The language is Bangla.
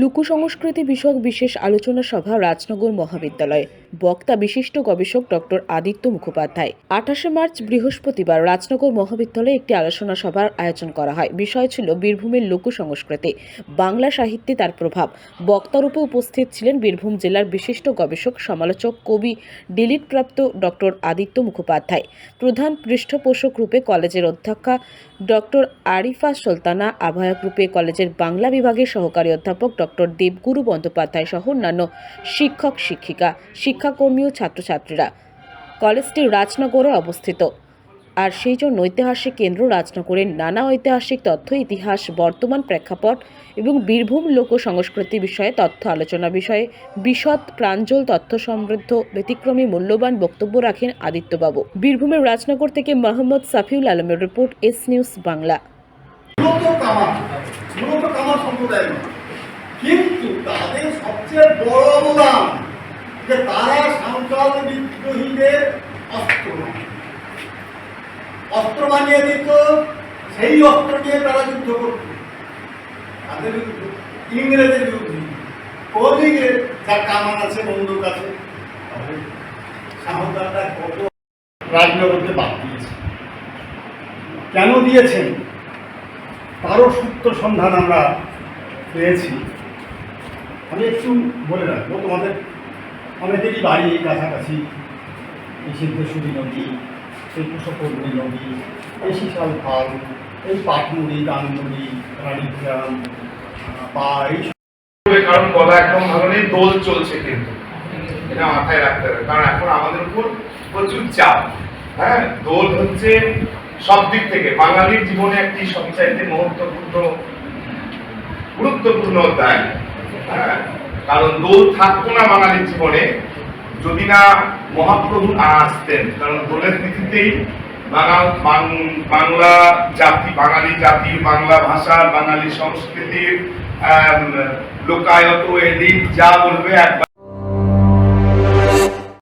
লোক সংস্কৃতি বিষয়ক বিশেষ আলোচনা সভা রাজনগর মহাবিদ্যালয়ে। বক্তা বিশিষ্ট গবেষক ডক্টর আদিত্য মুখোপাধ্যায়। আঠাশে মার্চ বৃহস্পতিবার রাজনগর মহাবিদ্যালয়ে একটি আলোচনা সভার আয়োজন করা হয়। বিষয় ছিল বীরভূমের লোক সংস্কৃতি বাংলা সাহিত্যে তার প্রভাব। বক্তারূপে উপস্থিত ছিলেন বীরভূম জেলার বিশিষ্ট গবেষক, সমালোচক, কবি, ডিলিটপ্রাপ্ত ডক্টর আদিত্য মুখোপাধ্যায়। প্রধান পৃষ্ঠপোষক রূপে কলেজের অধ্যক্ষা ডক্টর আরিফা সুলতানা, আহ্বায়ক রূপে কলেজের বাংলা বিভাগের সহকারী অধ্যাপক ডক্টর দেবগুরু বন্দ্যোপাধ্যায় সহ অন্যান্য শিক্ষক, শিক্ষিকা, শিক্ষাকর্মী ও ছাত্রছাত্রীরা কলেজটি রাজনগরে অবস্থিত। আর সেই জন্য ঐতিহাসিক কেন্দ্র রাজনগরের নানা ঐতিহাসিক তথ্য, ইতিহাস, বর্তমান প্রেক্ষাপট এবং বীরভূম লোক সংস্কৃতি বিষয়ে তথ্য, আলোচনা বিষয়ে বিশদ প্রাঞ্জল তথ্য সমৃদ্ধ, ব্যতিক্রমী, মূল্যবান বক্তব্য রাখেন আদিত্যবাবু। বীরভূমের রাজনগর থেকে মোহাম্মদ সাফিউল আলমের রিপোর্ট এস নিউজ বাংলা। কিন্তু তাদের সবচেয়ে বড় অবদান যে তারা সাঁওতাল বিদ্রোহীদের অস্ত্র। অস্ত্র বানিয়ে দিত, সেই অস্ত্র নিয়ে তারা যুদ্ধ করত। তাদের ইংরেজের বিরুদ্ধে কোদিকে যার কামান আছে, বন্দুক আছে সাঁওতালরা কত রাজনগরকে বাদ দিয়েছে। কেন দিয়েছেন? তারও সূত্র সন্ধান আমরা পেয়েছি। আমি একটু বলে রাখব, তোমাদের অনেকেরই বাড়ি কাছাকাছি, এই সিদ্ধেশ্বরী নদী এই কুশকর্মী নদী, এই শিশাল খাল, এই পাটমুড়ি, গানমুড়ি, রানীগ্রাম বা এই কারণ বলা একদম ভালো নেই, দোল চলছে কিন্তু। এটা মাথায় রাখতে হবে, কারণ এখন আমাদের উপর প্রচুর চাপ। হ্যাঁ দোল হচ্ছে সব দিক থেকে। বাঙালির জীবনে একটি সবচাইতে মহত্বপূর্ণ, গুরুত্বপূর্ণ হ্যাঁ কারণ দোল থাকতো না বাঙালির জীবনে যদি না মহাপ্রভু না আসতেন। কারণ দোলের তিথিতেই বাংলা জাতি, বাঙালি জাতি, বাংলা ভাষা, বাঙালি সংস্কৃতির লোকায়ত, এলিট, যা বলবে একবার